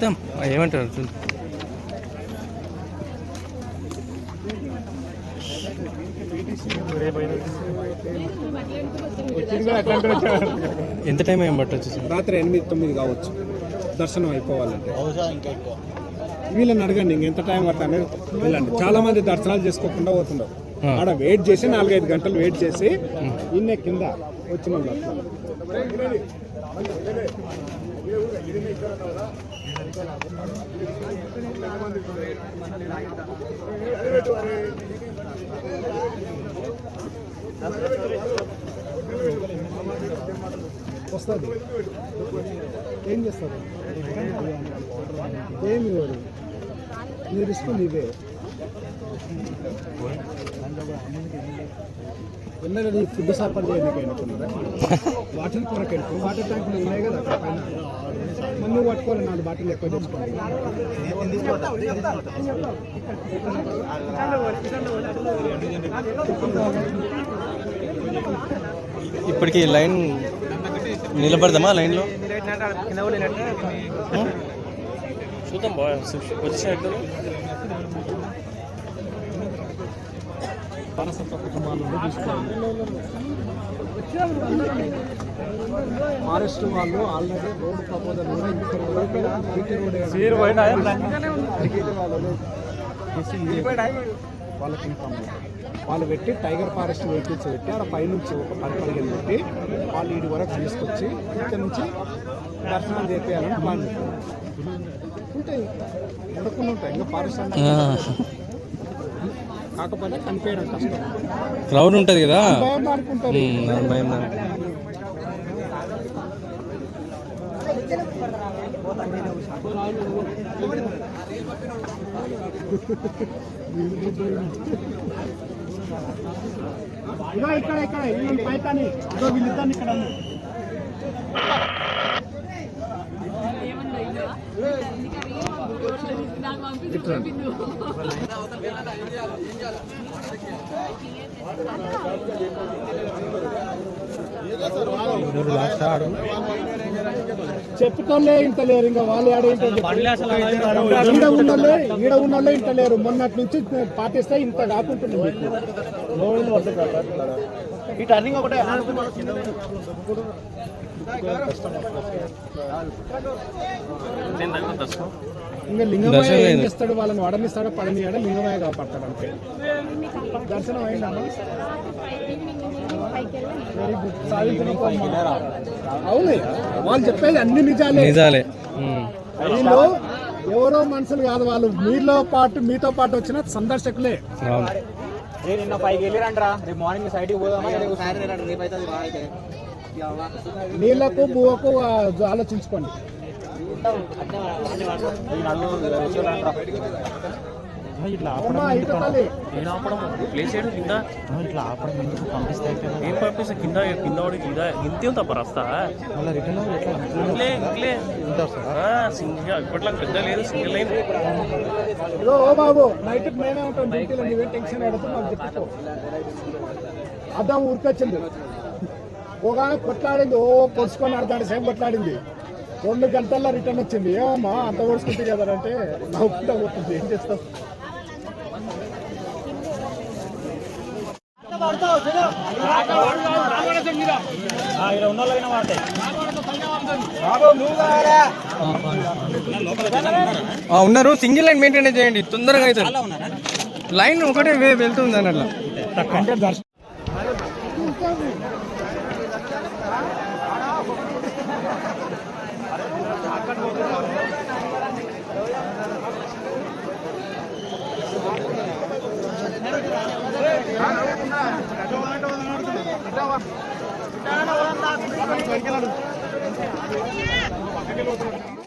చూద్దాం. ఏమంటారు? ఎంత టైం ఏం పట్టొచ్చు సార్? రాత్రి ఎనిమిది తొమ్మిది కావచ్చు. దర్శనం అయిపోవాలంటే. వీళ్ళని అడగండి ఇంకెంత టైం పడుతుంది అనేది. వెళ్ళండి. చాలా మంది దర్శనాలు చేసుకోకుండా పోతున్నారు ఆ. ఆడ వెయిట్ చేసి నాలుగైదు గంటలు వెయిట్ చేసి ఇన్నే కింద వచ్చిన వస్తుంది. ఏం చేస్తారు? ఏమి మీరు ఇస్తుంది ఇవే ఈ ఫుడ్ సఫర్ చేయడానికి అనుకున్నారా వాటర్ కొరకు వెళ్ళిపోయి వాటర్ ట్యాంకులు ఉన్నాయి కదా అక్కడ పైన. మరి నువ్వు పట్టుకోవాలి నాలుగు బాటిల్ ఎక్కువ తెచ్చుకోవాలి. ఇప్పటికి లైన్ నిలబడదామా లైన్లో? చూద్దాం బాగా. వచ్చేసాడు ఫారెస్ట్ వాళ్ళు ఆల్రెడీ రోడ్ ప్రపోజల్ కూడా ఇక్కడ రోడ్ వాళ్ళకి ఇన్ఫామ్ చేయాలి. వాళ్ళు పెట్టి టైగర్ ఫారెస్ట్ వెహికల్స్ పెట్టి ఆడ పైనుంచి ఒక పది పదిహేను పెట్టి వాళ్ళు ఇటు వరకు తీసుకొచ్చి ఇక్కడ నుంచి దర్శనం చేయాలని ప్లాన్ ఉంటాయి. ఉండకుండా ఉంటాయి. ఇంకా ఫారెస్ట్ అంటే కాకపోతే కనిపించడం కష్టం. క్రౌడ్ ఉంటుంది కదా? భయం అనుకుంటారు భయం ఇక్కడ ఇక్కడ వీళ్ళు పైతాని. వీళ్ళిద్దరిని ఇక్కడ చెప్పుకోలే ఇంత లేరు. ఇంకా వాళ్ళు ఆడ ఈడ ఉన్నోళ్ళే ఈడ ఉన్నోళ్ళే ఇంత లేరు. మొన్నటి నుంచి పాటిస్తే ఇంత కాకుంటుంది మీకు. ఈ టర్నింగ్ ఒకటే. ఇంకా ఏం అయింది. చేస్తాడు? వాళ్ళని వడనిస్తాడో? పడనియాడో లింగమయ్య కాపాడతాడు అంతే. దర్శనం అయిందమ్మా వెరీ గుడ్ సాధించిన అవును. వాళ్ళు చెప్పేది అన్ని నిజాలే. నిజాలే. వీళ్ళు ఎవరో మనుషులు కాదు వాళ్ళు. మీలో పాటు మీతో పాటు వచ్చిన సందర్శకులే. ఏ నిన్న పైకి వెళ్ళిరంటరా రేపు మార్నింగ్ సైడ్కి పోదామా? రేపు అయితే నీళ్ళకు బువ్వకు ఆలోచించుకోండి. అమ్మా, ఇటు తల్లి. నేను ఆపడం? ప్లేస్ చేయడం కింద? ఇట్లా ఆపడం ఎందుకు? పంపిస్తే ఏం పంపిస్తా కింద కింద వాడి కింద? ఇంతే ఉంది తప్ప రస్తా. మళ్ళీ రిటర్న్ ఎట్లా? ఇంట్లే ఇంట్లే. సింగిల్ ఇప్పట్లో పెద్ద లేదు సింగిల్ లైన్ ఇదో ఓ బాబు నైట్ డ్యూటీలో నువ్వేం టెన్షన్ చెప్పుకో ఊరికొచ్చింది. ఒక కొట్లాడింది ఓ పొడుచుకొని అర్థాడు సేమ్ కొట్లాడింది. రెండు గంటల్లో రిటర్న్ వచ్చింది. ఏమమ్మా అంత ఓడుచుకుంటే కదా అంటే నవ్వుకుంటా పోతుంది. ఏం చేస్తావు ఉన్నారు. సింగిల్ లైన్ మెయింటైన్ చేయండి. తొందరగా అయితే. లైన్ ఒకటే వే- వెళ్తుంది అని అట్లా అంటే దర్శనం Yeah.